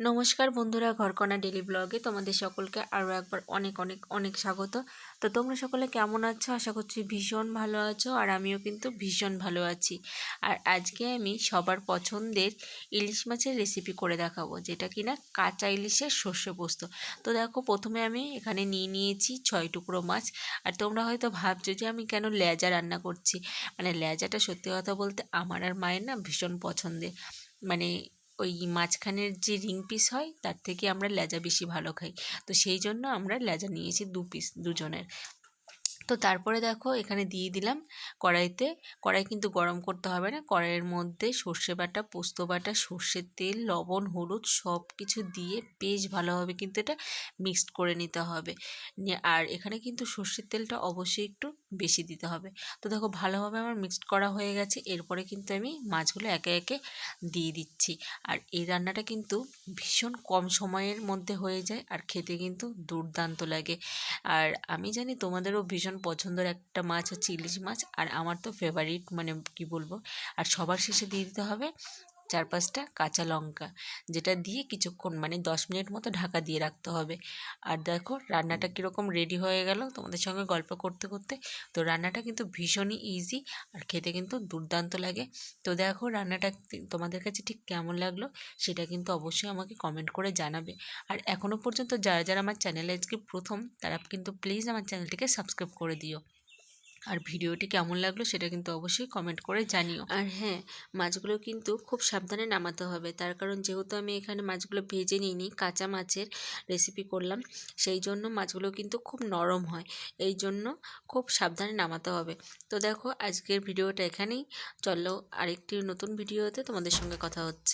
নমস্কার বন্ধুরা ঘরকণা ডেলি ব্লগে তোমাদের সকলকে আরও একবার অনেক অনেক অনেক স্বাগত। তো তোমরা সকলে কেমন আছো? আশা করছি ভীষণ ভালো আছো আর আমিও কিন্তু ভীষণ ভালো আছি। আর আজকে আমি সবার পছন্দের ইলিশ মাছের রেসিপি করে দেখাবো, যেটা কিনা কাঁচা ইলিশের সর্ষে পোস্ত। তো দেখো, প্রথমে আমি এখানে নিয়ে নিয়েছি ছয় টুকরো মাছ। আর তোমরা হয়তো ভাবছ যে আমি কেন লেজা রান্না করছি? মানে লেজাটা সত্যি কথা বলতে আমার আর মায়ের না ভীষণ পছন্দের। মানে ওই মাঝখানের যে রিং পিস হয়, তার থেকে আমরা লেজা বেশি ভালো খাই। তো সেই জন্য আমরা লেজা নিয়েছি দু পিস, দুজনের। তো তারপরে দেখো, এখানে দিয়ে দিলাম কড়াইতে। কড়াই কিন্তু গরম করতে হবে না। কড়াইয়ের মধ্যে সর্ষে বাটা, পোস্ত বাটা সর্ষের তেল, লবণ, হলুদ সব কিছু দিয়ে বেশ ভালোভাবে কিন্তু এটা মিক্সড করে নিতে হবে। আর এখানে কিন্তু সর্ষের তেলটা অবশ্যই একটু বেশি দিতে হবে। তো দেখো ভালোভাবে আমার মিক্সড করা হয়ে গেছে। এরপরে কিন্তু আমি মাছগুলো একে একে দিয়ে দিচ্ছি। আর এই রান্নাটা কিন্তু ভীষণ কম সময়ের মধ্যে হয়ে যায় আর খেতে কিন্তু দুর্দান্ত লাগে। আর আমি জানি তোমাদেরও ভীষণ পছন্দের একটা মাছ হচ্ছে ইলিশ মাছ, আর আমার তো ফেভারিট মানে কি বলব? আর সবার শেষে দিয়ে দিতে হবে চার পাঁচটা কাঁচা লঙ্কা যেটা দিয়ে কিছুক্ষণ মানে দশ মিনিট মতো ঢাকা দিয়ে রাখতে হবে। আর দেখো রান্নাটা কীরকম রেডি হয়ে গেল তোমাদের সঙ্গে গল্প করতে করতে। তো রান্নাটা কিন্তু ভীষণই ইজি আর খেতে কিন্তু দুর্দান্ত লাগে। তো দেখো রান্নাটা তোমাদের কাছে ঠিক কেমন লাগল সেটা কিন্তু অবশ্যই আমাকে কমেন্ট করে জানাবে। আর এখনও পর্যন্ত যারা যারা আমার চ্যানেলে আজকে প্রথম তারা কিন্তু প্লিজ আমার চ্যানেলটিকে সাবস্ক্রাইব করে দিও। আর ভিডিওটি কেমন লাগল সেটা কিন্তু অবশ্যই কমেন্ট করে জানিও। আর হ্যাঁ মাছগুলো কিন্তু খুব সাবধানে নামাতে হবে। তার কারণ যেহেতু আমি এখানে মাছগুলো ভেজে নিইনি, কাঁচা মাছের রেসিপি করলাম, সেই জন্য মাছগুলো কিন্তু খুব নরম হয়। এই জন্য খুব সাবধানে নামাতে হবে। তো দেখো, আজকের ভিডিওটা এখানেই। চলো আরেকটি নতুন ভিডিওতে তোমাদের সঙ্গে কথা হচ্ছে।